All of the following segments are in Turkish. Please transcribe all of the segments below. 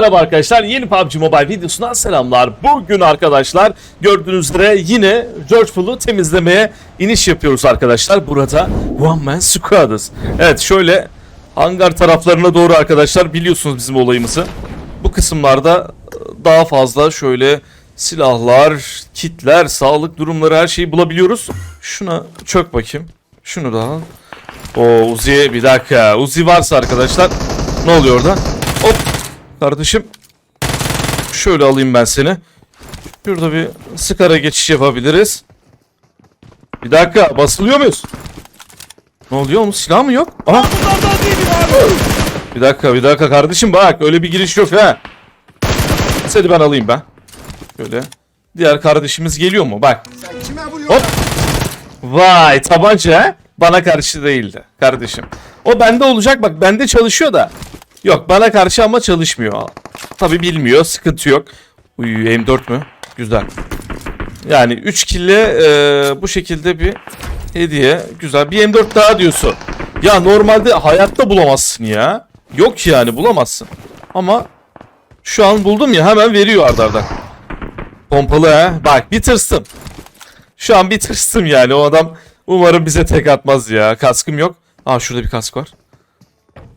merhaba arkadaşlar. Yeni PUBG Mobile videosundan selamlar. Bugün arkadaşlar gördüğünüz üzere yine George Pool'u temizlemeye iniş yapıyoruz arkadaşlar. Burada One Man Squad'ız. Evet şöyle hangar taraflarına doğru arkadaşlar biliyorsunuz bizim olayımızı. Bu kısımlarda daha fazla şöyle silahlar, kitler, sağlık durumları her şeyi bulabiliyoruz. Şuna çök bakayım. Şunu da al. O Uzi bir dakika. Uzi varsa arkadaşlar ne oluyor orada? Hop kardeşim. Şöyle alayım ben seni. Şurada bir skara geçiş yapabiliriz. Bir dakika basılıyor muyuz? Ne oluyor oğlum silah mı yok? Aha. Bir dakika bir dakika kardeşim bak öyle bir giriş yok ha. Seni ben alayım ben. Şöyle. Diğer kardeşimiz geliyor mu? Bak. Hop. Vay tabanca? Bana karşı değildi kardeşim. O bende olacak bak bende çalışıyor da. Yok bana karşı ama çalışmıyor. Tabi bilmiyor sıkıntı yok. Uy M4 mü? Güzel. Yani 3 kille e, bu şekilde bir hediye. Güzel. Bir M4 daha diyorsun. Ya normalde hayatta bulamazsın ya. Yok yani bulamazsın. Ama şu an buldum ya hemen veriyor ardarda. Pompalı ha. Bak bir. Şu an bir yani o adam umarım bize tek atmaz ya. Kaskım yok. Aa şurada bir kask var.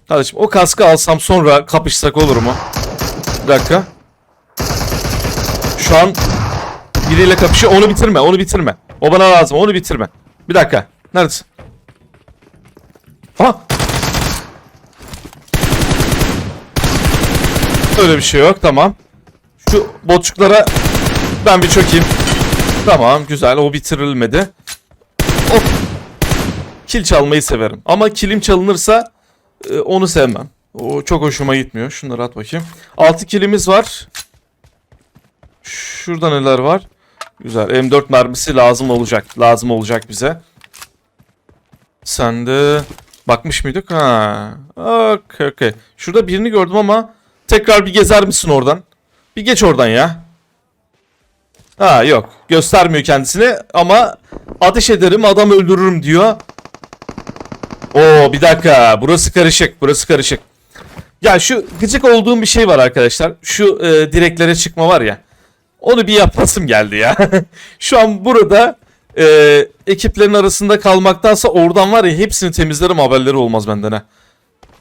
Kardeşim o kaskı alsam sonra kapışsak olur mu? Bir dakika. Şu an biriyle kapışıyor. Onu bitirme, onu bitirme. O bana lazım, onu bitirme. Bir dakika. Neredesin? Ha? Öyle bir şey yok, tamam. Şu botçuklara ben bir çökeyim. Tamam, güzel. O bitirilmedi. Hop. Kil çalmayı severim. Ama kilim çalınırsa e, onu sevmem. O çok hoşuma gitmiyor. Şunları at bakayım. 6 kilimiz var. Şurada neler var? Güzel. M4 mermisi lazım olacak. Lazım olacak bize. Sen de bakmış mıydık? Ha. Okey okey. Şurada birini gördüm ama tekrar bir gezer misin oradan? Bir geç oradan ya. Ha yok. Göstermiyor kendisini ama ateş ederim adam öldürürüm diyor. Oo bir dakika. Burası karışık. Burası karışık. Ya şu gıcık olduğum bir şey var arkadaşlar. Şu e, direklere çıkma var ya. Onu bir yapasım geldi ya. şu an burada e, ekiplerin arasında kalmaktansa oradan var ya hepsini temizlerim haberleri olmaz benden ha.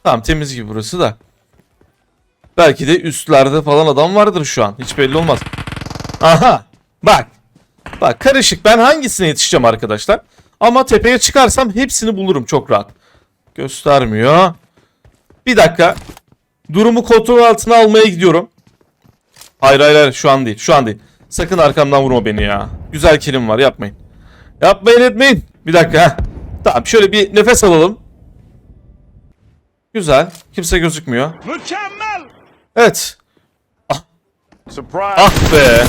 Tamam temiz gibi burası da. Belki de üstlerde falan adam vardır şu an. Hiç belli olmaz. Aha. Bak. Bak karışık. Ben hangisine yetişeceğim arkadaşlar? Ama tepeye çıkarsam hepsini bulurum çok rahat. Göstermiyor. Bir dakika. Durumu kontrol altına almaya gidiyorum. Hayır hayır hayır şu an değil şu an değil. Sakın arkamdan vurma beni ya. Güzel kilim var yapmayın. Yapmayın etmeyin. Bir dakika. Tamam şöyle bir nefes alalım. Güzel. Kimse gözükmüyor. Mükemmel. Evet. Surprise. Ah be.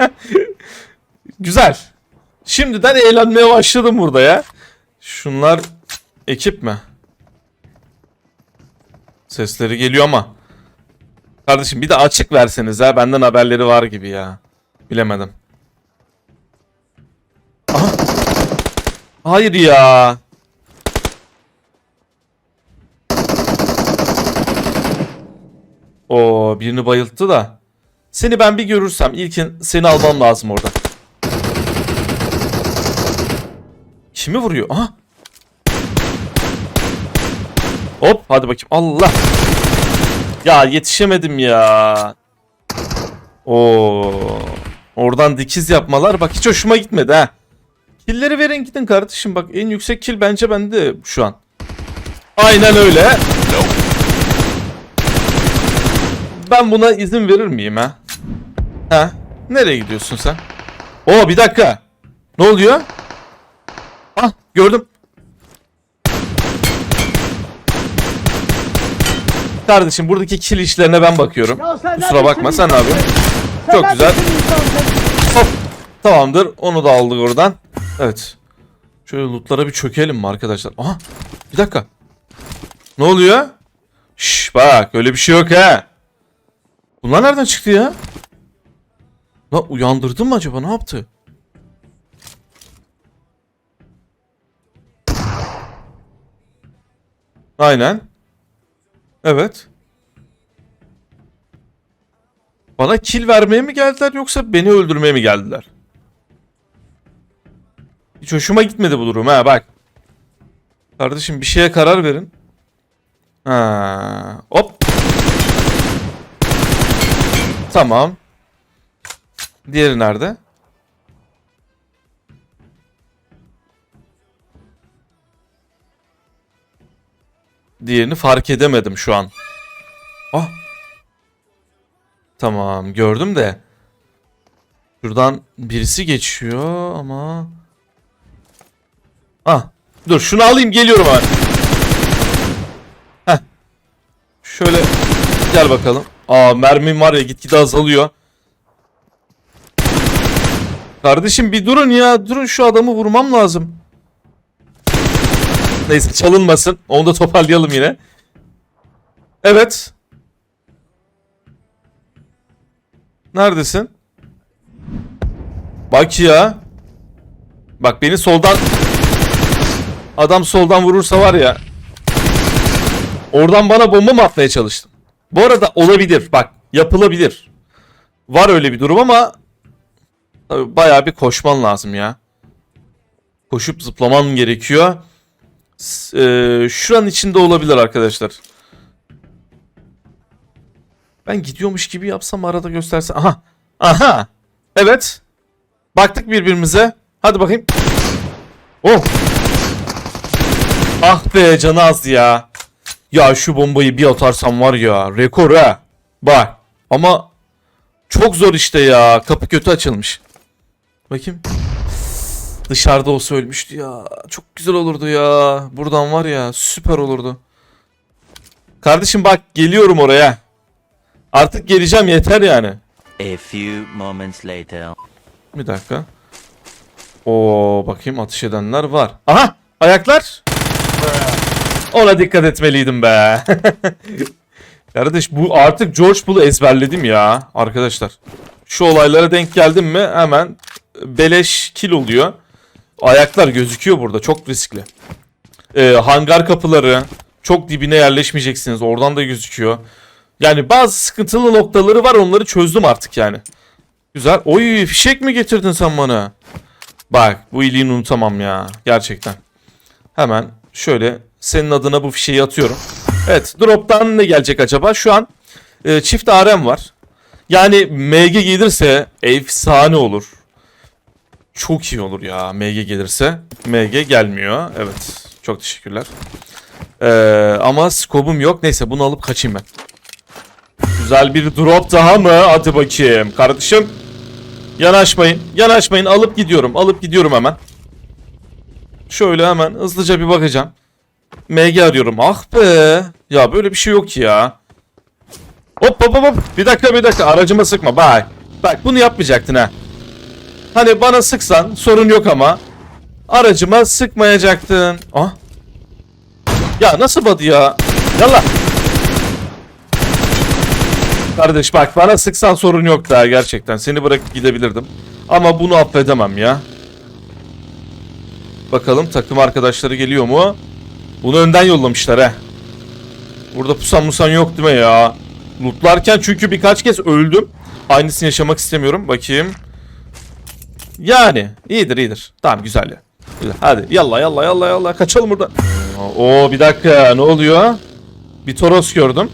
Güzel. Şimdiden eğlenmeye başladım burada ya. Şunlar ekip mi? Sesleri geliyor ama. Kardeşim bir de açık verseniz ha. Benden haberleri var gibi ya. Bilemedim. Aha. Hayır ya. O birini bayılttı da. Seni ben bir görürsem ilkin seni almam lazım orada. Kimi vuruyor? Aha. Hop hadi bakayım. Allah. Ya yetişemedim ya. Oo. Oradan dikiz yapmalar bak hiç hoşuma gitmedi ha. Killleri verin gidin kardeşim bak en yüksek kill bence bende şu an. Aynen öyle. Ben buna izin verir miyim ha? Ha? Nereye gidiyorsun sen? Oo bir dakika. Ne oluyor? Ah gördüm. Kardeşim buradaki kill işlerine ben bakıyorum. Kusura bakma sen ne yapıyorsun? Çok güzel. Hop. Tamamdır. Onu da aldık oradan. Evet. Şöyle lootlara bir çökelim mi arkadaşlar? Aha. Bir dakika. Ne oluyor? Şş bak öyle bir şey yok ha. Bunlar nereden çıktı ya? Lan uyandırdın mı acaba? Ne yaptı? Aynen. Evet. Bana kill vermeye mi geldiler yoksa beni öldürmeye mi geldiler? Hiç hoşuma gitmedi bu durum ha bak. Kardeşim bir şeye karar verin. Ha, hop. Tamam. Diğeri nerede? Diğerini fark edemedim şu an. Ah. Tamam gördüm de. Şuradan birisi geçiyor ama. Ah. Dur şunu alayım geliyorum abi. Heh. Şöyle gel bakalım. Aa mermim var ya gitgide azalıyor. Kardeşim bir durun ya. Durun şu adamı vurmam lazım. Neyse çalınmasın. Onu da toparlayalım yine. Evet. Neredesin? Bak ya. Bak beni soldan Adam soldan vurursa var ya. Oradan bana bomba mı atmaya çalıştın? Bu arada olabilir. Bak yapılabilir. Var öyle bir durum ama tabii bayağı bir koşman lazım ya. Koşup zıplaman gerekiyor. Eee, şuranın içinde olabilir arkadaşlar. Ben gidiyormuş gibi yapsam arada gösterse. Aha. Aha. Evet. Baktık birbirimize. Hadi bakayım. Oh. Ah be canı az ya. Ya şu bombayı bir atarsam var ya rekor ha. Bak ama çok zor işte ya. Kapı kötü açılmış. Bakayım. Dışarıda olsa ölmüştü ya. Çok güzel olurdu ya. Buradan var ya süper olurdu. Kardeşim bak geliyorum oraya. Artık geleceğim yeter yani. A few moments later. Bir dakika. Oo bakayım atış edenler var. Aha ayaklar. Ona dikkat etmeliydim be. Kardeş bu artık George Bull'u ezberledim ya arkadaşlar. Şu olaylara denk geldim mi hemen beleş kill oluyor. Ayaklar gözüküyor burada çok riskli. Ee, hangar kapıları çok dibine yerleşmeyeceksiniz oradan da gözüküyor. Yani bazı sıkıntılı noktaları var onları çözdüm artık yani. Güzel. Oy fişek mi getirdin sen bana? Bak bu iyiliğini unutamam ya. Gerçekten. Hemen şöyle senin adına bu fişeği atıyorum. Evet drop'tan ne gelecek acaba? Şu an e, çift ARM var. Yani MG gelirse efsane olur. Çok iyi olur ya MG gelirse. MG gelmiyor. Evet. Çok teşekkürler. Ee, ama skobum yok. Neyse bunu alıp kaçayım ben. Güzel bir drop daha mı? Hadi bakayım. Kardeşim Yanaşmayın. Yanaşmayın. Alıp gidiyorum. Alıp gidiyorum hemen. Şöyle hemen hızlıca bir bakacağım. MG arıyorum. Ah be. Ya böyle bir şey yok ya. Hop hop hop. Bir dakika bir dakika. Aracıma sıkma. Bak. Bak bunu yapmayacaktın ha. Hani bana sıksan sorun yok ama. Aracıma sıkmayacaktın. Ah. Ya nasıl badı ya? Yallah. Kardeş bak bana sıksan sorun yok daha gerçekten. Seni bırakıp gidebilirdim. Ama bunu affedemem ya. Bakalım takım arkadaşları geliyor mu? Bunu önden yollamışlar he. Burada pusan musan yok değil mi ya? Lootlarken çünkü birkaç kez öldüm. Aynısını yaşamak istemiyorum. Bakayım. Yani iyidir iyidir. Tamam güzel. Güzel. Hadi yalla yalla yalla yalla kaçalım buradan. Oo bir dakika ne oluyor? Bir Toros gördüm.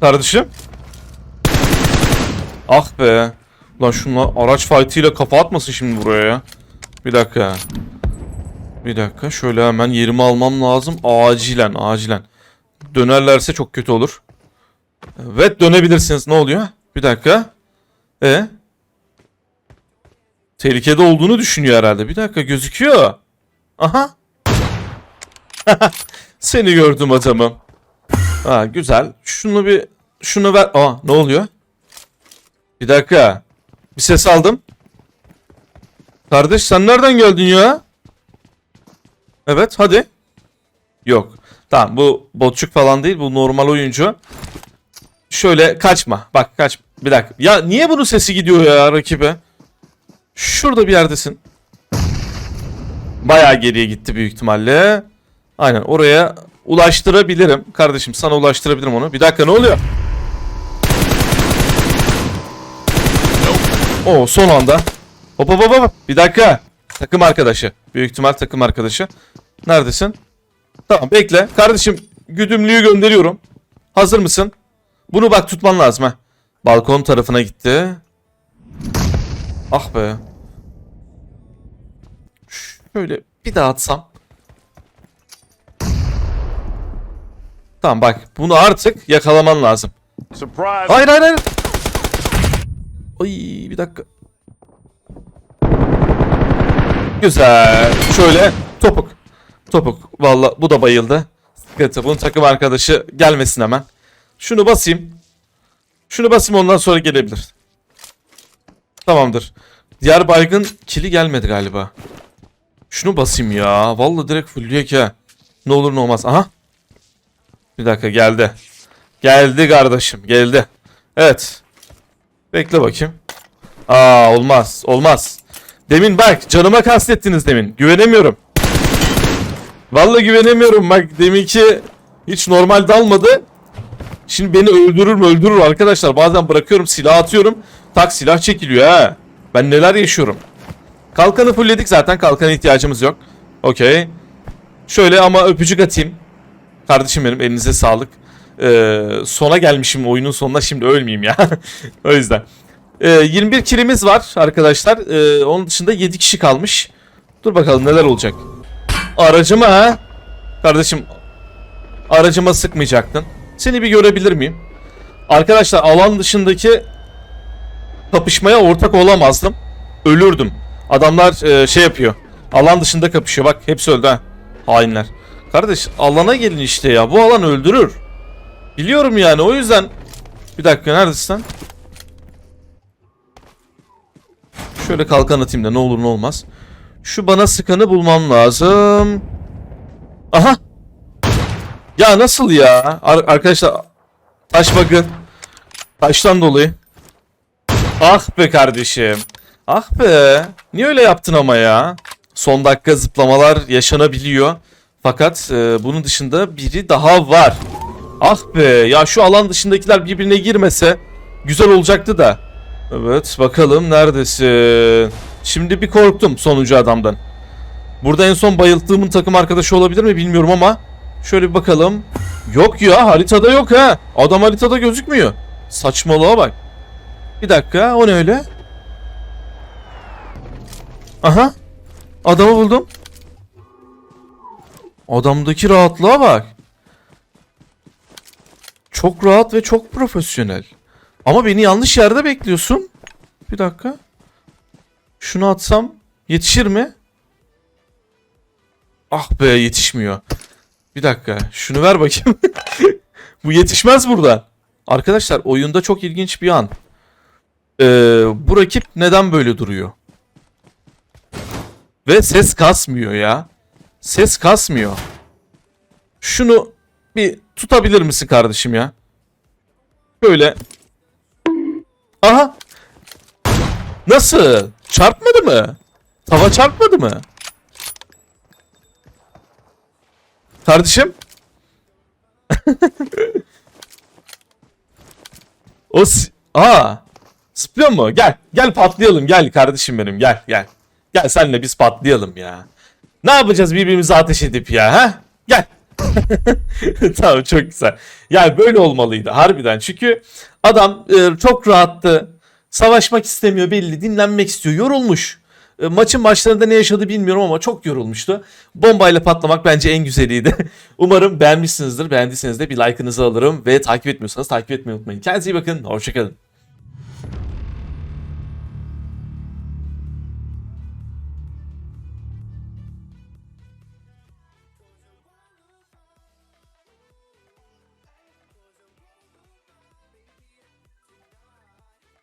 Kardeşim. Ah be. Lan şunla araç fight'ıyla kafa atmasın şimdi buraya ya. Bir dakika. Bir dakika şöyle hemen yerimi almam lazım. Acilen acilen. Dönerlerse çok kötü olur. Evet dönebilirsiniz. Ne oluyor? Bir dakika. E? Tehlikede olduğunu düşünüyor herhalde. Bir dakika gözüküyor. Aha. Seni gördüm adamım. Ha güzel. Şunu bir şunu ver. Aa ne oluyor? Bir dakika. Bir ses aldım. Kardeş sen nereden geldin ya? Evet hadi. Yok. Tamam bu botçuk falan değil. Bu normal oyuncu. Şöyle kaçma. Bak kaç. Bir dakika. Ya niye bunun sesi gidiyor ya rakibe? Şurada bir yerdesin. Bayağı geriye gitti büyük ihtimalle. Aynen oraya ulaştırabilirim. Kardeşim sana ulaştırabilirim onu. Bir dakika ne oluyor? O son anda. Hop hop hop hop. Bir dakika. Takım arkadaşı. Büyük ihtimal takım arkadaşı. Neredesin? Tamam bekle. Kardeşim güdümlüyü gönderiyorum. Hazır mısın? Bunu bak tutman lazım ha. Balkon tarafına gitti. Ah be. Şöyle bir daha atsam. Tamam bak bunu artık yakalaman lazım. Surprise. Hayır hayır hayır. Ay bir dakika. Güzel. Şöyle topuk. Topuk. Valla bu da bayıldı. Sıkıntı. Bunun takım arkadaşı gelmesin hemen. Şunu basayım. Şunu basayım ondan sonra gelebilir. Tamamdır. Diğer baygın kili gelmedi galiba. Şunu basayım ya. Vallahi direkt fullüyor ki. Ne olur ne olmaz. Aha. Bir dakika geldi. Geldi kardeşim geldi. Evet. Bekle bakayım. Aa olmaz olmaz. Demin bak canıma kastettiniz demin. Güvenemiyorum. Vallahi güvenemiyorum bak deminki hiç normal dalmadı. Şimdi beni öldürür mü öldürür arkadaşlar. Bazen bırakıyorum silah atıyorum. Tak silah çekiliyor ha. Ben neler yaşıyorum. Kalkanı fullledik zaten kalkana ihtiyacımız yok. Okey. Şöyle ama öpücük atayım. Kardeşim benim elinize sağlık. Ee, sona gelmişim oyunun sonuna şimdi ölmeyeyim ya. o yüzden. Ee, 21 kilimiz var arkadaşlar. Ee, onun dışında 7 kişi kalmış. Dur bakalım neler olacak. Aracıma ha? Kardeşim aracıma sıkmayacaktın. Seni bir görebilir miyim? Arkadaşlar alan dışındaki kapışmaya ortak olamazdım. Ölürdüm. Adamlar e, şey yapıyor. Alan dışında kapışıyor. Bak hepsi öldü ha. Hainler. Kardeş alana gelin işte ya. Bu alan öldürür. Biliyorum yani o yüzden. Bir dakika neredesin sen? Şöyle kalkan atayım da ne olur ne olmaz. Şu bana sıkanı bulmam lazım. Aha. Ya nasıl ya? Ar- arkadaşlar taş bug'ı. Taştan dolayı. Ah be kardeşim. Ah be. Niye öyle yaptın ama ya? Son dakika zıplamalar yaşanabiliyor. Fakat e, bunun dışında biri daha var. Ah be ya şu alan dışındakiler birbirine girmese güzel olacaktı da. Evet bakalım neredesin? Şimdi bir korktum sonuncu adamdan. Burada en son bayılttığımın takım arkadaşı olabilir mi bilmiyorum ama şöyle bir bakalım. Yok ya haritada yok ha. Adam haritada gözükmüyor. Saçmalığa bak. Bir dakika o ne öyle? Aha. Adamı buldum. Adamdaki rahatlığa bak. Çok rahat ve çok profesyonel. Ama beni yanlış yerde bekliyorsun. Bir dakika. Şunu atsam yetişir mi? Ah be yetişmiyor. Bir dakika. Şunu ver bakayım. Bu yetişmez burada. Arkadaşlar oyunda çok ilginç bir an. Ee, bu rakip neden böyle duruyor? Ve ses kasmıyor ya. Ses kasmıyor. Şunu bir tutabilir misin kardeşim ya? Böyle. Aha. Nasıl? Çarpmadı mı? Tava çarpmadı mı? Kardeşim? o si- Aa. Zıplıyor mu? Gel. Gel patlayalım. Gel kardeşim benim. Gel gel. Gel senle biz patlayalım ya. Ne yapacağız birbirimize ateş edip ya ha? Gel. tamam çok güzel. Yani böyle olmalıydı harbiden. Çünkü adam e, çok rahattı. Savaşmak istemiyor belli. Dinlenmek istiyor. Yorulmuş. E, maçın başlarında ne yaşadı bilmiyorum ama çok yorulmuştu. Bombayla patlamak bence en güzeliydi. Umarım beğenmişsinizdir. Beğendiyseniz de bir like'ınızı alırım ve takip etmiyorsanız takip etmeyi unutmayın. Kendinize iyi bakın. Hoşçakalın.